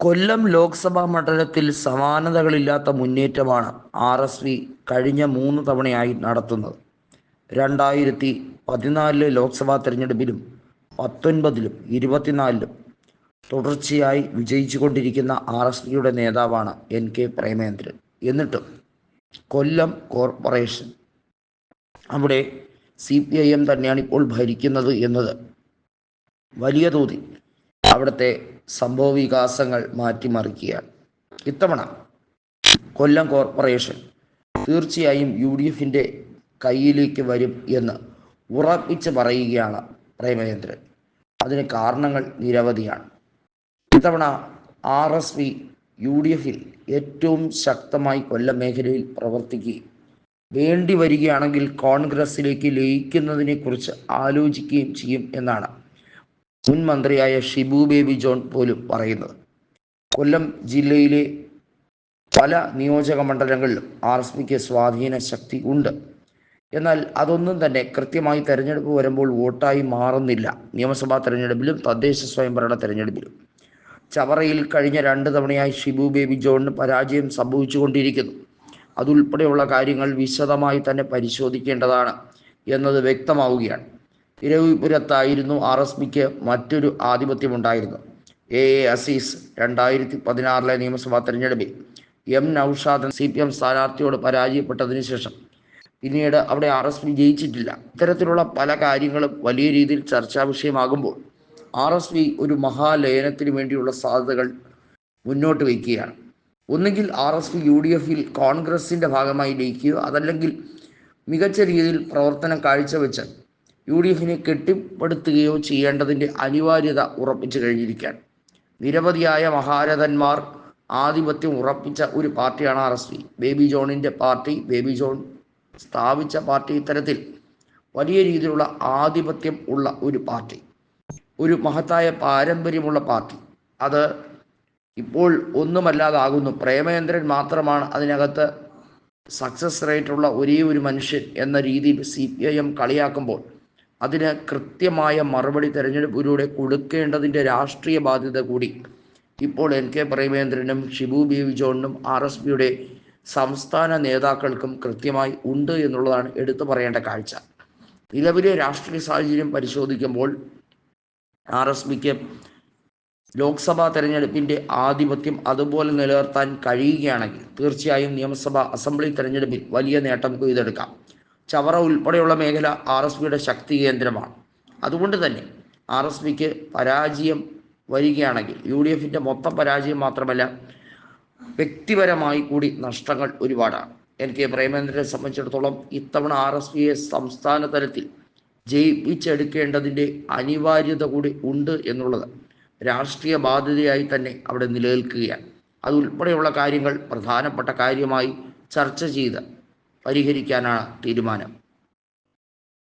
കൊല്ലം ലോക്സഭാ മണ്ഡലത്തിൽ സമാനതകളില്ലാത്ത മുന്നേറ്റമാണ് ആർ എസ് പി കഴിഞ്ഞ മൂന്ന് തവണയായി നടത്തുന്നത്. രണ്ടായിരത്തി പതിനാലിലെ ലോക്സഭാ തെരഞ്ഞെടുപ്പിലും പത്തൊൻപതിലും ഇരുപത്തിനാലിലും തുടർച്ചയായി വിജയിച്ചു കൊണ്ടിരിക്കുന്ന ആർ എസ് പിയുടെ നേതാവാണ് എൻ കെ പ്രേമേന്ദ്രൻ. എന്നിട്ടും കൊല്ലം കോർപ്പറേഷൻ അവിടെ സി പി ഐ എം തന്നെയാണ് ഇപ്പോൾ ഭരിക്കുന്നത് എന്നത് വലിയ തോതിൽ അവിടുത്തെ സംഭവ വികാസങ്ങൾ മാറ്റിമറിക്കുകയാണ്. ഇത്തവണ കൊല്ലം കോർപ്പറേഷൻ തീർച്ചയായും യു ഡി എഫിന്റെ കയ്യിലേക്ക് വരും എന്ന് ഉറപ്പിച്ച് പറയുകയാണ് പ്രേമചന്ദ്രൻ. അതിന് കാരണങ്ങൾ നിരവധിയാണ്. ഇത്തവണ R S P U D എഫിൽ ഏറ്റവും ശക്തമായി കൊല്ലം മേഖലയിൽ പ്രവർത്തിക്കുകയും വേണ്ടി വരികയാണെങ്കിൽ കോൺഗ്രസിലേക്ക് ലയിക്കുന്നതിനെക്കുറിച്ച് ആലോചിക്കുകയും ചെയ്യും എന്നാണ് മുൻ മന്ത്രിയായ ഷിബു ബേബി ജോൺ പോലും പറയുന്നത്. കൊല്ലം ജില്ലയിലെ പല നിയോജക മണ്ഡലങ്ങളിലും ആർ എസ് പിക്ക് സ്വാധീന ശക്തി ഉണ്ട്. എന്നാൽ അതൊന്നും തന്നെ കൃത്യമായി തെരഞ്ഞെടുപ്പ് വരുമ്പോൾ വോട്ടായി മാറുന്നില്ല. നിയമസഭാ തെരഞ്ഞെടുപ്പിലും തദ്ദേശ സ്വയംഭരണ തെരഞ്ഞെടുപ്പിലും. ചവറയിൽ കഴിഞ്ഞ രണ്ട് തവണയായി ഷിബു ബേബി ജോണിന് പരാജയം സംഭവിച്ചുകൊണ്ടിരിക്കുന്നു. അതുൾപ്പെടെയുള്ള കാര്യങ്ങൾ വിശദമായി തന്നെ പരിശോധിക്കേണ്ടതാണ് എന്നത് വ്യക്തമാവുകയാണ്. ഇരവിപുരത്തായിരുന്നു ആർ എസ് പിക്ക് മറ്റൊരു ആധിപത്യമുണ്ടായിരുന്നു എ. എ. അസീസ് രണ്ടായിരത്തി പതിനാറിലെ നിയമസഭാ തെരഞ്ഞെടുപ്പിൽ M. Noushad C P M സ്ഥാനാർത്ഥിയോട് പരാജയപ്പെട്ടതിന് ശേഷം പിന്നീട് അവിടെ ആർ എസ് പി ജയിച്ചിട്ടില്ല. ഇത്തരത്തിലുള്ള പല കാര്യങ്ങളും വലിയ രീതിയിൽ ചർച്ചാ വിഷയമാകുമ്പോൾ ആർ എസ് പി ഒരു മഹാലയനത്തിന് വേണ്ടിയുള്ള സാധ്യതകൾ മുന്നോട്ട് വയ്ക്കുകയാണ്. ഒന്നുകിൽ R S P U D എഫിൽ കോൺഗ്രസിന്റെ ഭാഗമായി ലയിക്കുകയോ അതല്ലെങ്കിൽ മികച്ച രീതിയിൽ പ്രവർത്തനം കാഴ്ചവെച്ച് യു ഡി എഫിനെ കെട്ടിപ്പടുത്തുകയോ ചെയ്യേണ്ടതിന്റെ അനിവാര്യത ഉറപ്പിച്ചു കഴിഞ്ഞിരിക്കുകയാണ്. നിരവധിയായ മഹാരഥന്മാർ ആധിപത്യം ഉറപ്പിച്ച ഒരു പാർട്ടിയാണ് ആർ എസ് പി. ബേബി ജോണിന്റെ പാർട്ടി ബേബി ജോൺ സ്ഥാപിച്ച പാർട്ടി ഇത്തരത്തിൽ വലിയ രീതിയിലുള്ള ആധിപത്യം ഉള്ള ഒരു പാർട്ടി. ഒരു മഹത്തായ പാരമ്പര്യമുള്ള പാർട്ടി. അത് ഇപ്പോൾ ഒന്നുമല്ലാതാകുന്നു. പ്രേമചന്ദ്രൻ മാത്രമാണ് അതിനകത്ത് സക്സസ് റേറ്റുള്ള ഒരേ ഒരു മനുഷ്യൻ എന്ന രീതിയിൽ സി പി ഐ എം കളിയാക്കുമ്പോൾ അതിന് കൃത്യമായ മറുപടി തെരഞ്ഞെടുപ്പിലൂടെ കൊടുക്കേണ്ടതിന്റെ രാഷ്ട്രീയ ബാധ്യത കൂടി. ഇപ്പോൾ എൻ കെ പ്രേമേന്ദ്രനും ഷിബു ബി ജോണിനും ആർ എസ് പിയുടെ സംസ്ഥാന നേതാക്കൾക്കും കൃത്യമായി ഉണ്ട് എന്നുള്ളതാണ് എടുത്തു പറയേണ്ട കാഴ്ച. നിലവിലെ രാഷ്ട്രീയ സാഹചര്യം പരിശോധിക്കുമ്പോൾ ആർ എസ് പിക്ക് ലോക്സഭാ തെരഞ്ഞെടുപ്പിന്റെ ആധിപത്യം അതുപോലെ നിലനിർത്താൻ കഴിയുകയാണെങ്കിൽ തീർച്ചയായും നിയമസഭാ അസംബ്ലി തെരഞ്ഞെടുപ്പിൽ വലിയ നേട്ടം കൊയ്തെടുക്കാം. ചവറ ഉൾപ്പെടെയുള്ള മേഖല ആർ എസ് പിയുടെ ശക്തി കേന്ദ്രമാണ്. അതുകൊണ്ട് തന്നെ ആർ എസ് പിക്ക് പരാജയം വരികയാണെങ്കിൽ യു ഡി എഫിന്റെ മൊത്തം പരാജയം മാത്രമല്ല വ്യക്തിപരമായി കൂടി നഷ്ടങ്ങൾ ഒരുപാടാണ്. എൻ കെ പ്രേമേന്ദ്രനെ സംബന്ധിച്ചിടത്തോളം ഇത്തവണ ആർ എസ് പിയെ സംസ്ഥാന തലത്തിൽ ജയിപ്പിച്ചെടുക്കേണ്ടതിന്റെ അനിവാര്യത കൂടി ഉണ്ട് എന്നുള്ളത് രാഷ്ട്രീയ ബാധ്യതയായി തന്നെ അവിടെ നിലനിൽക്കുകയാണ്. അതുൾപ്പെടെയുള്ള കാര്യങ്ങൾ പ്രധാനപ്പെട്ട കാര്യമായി ചർച്ച ചെയ്ത് പരിഹരിക്കാനാണ് തീരുമാനം.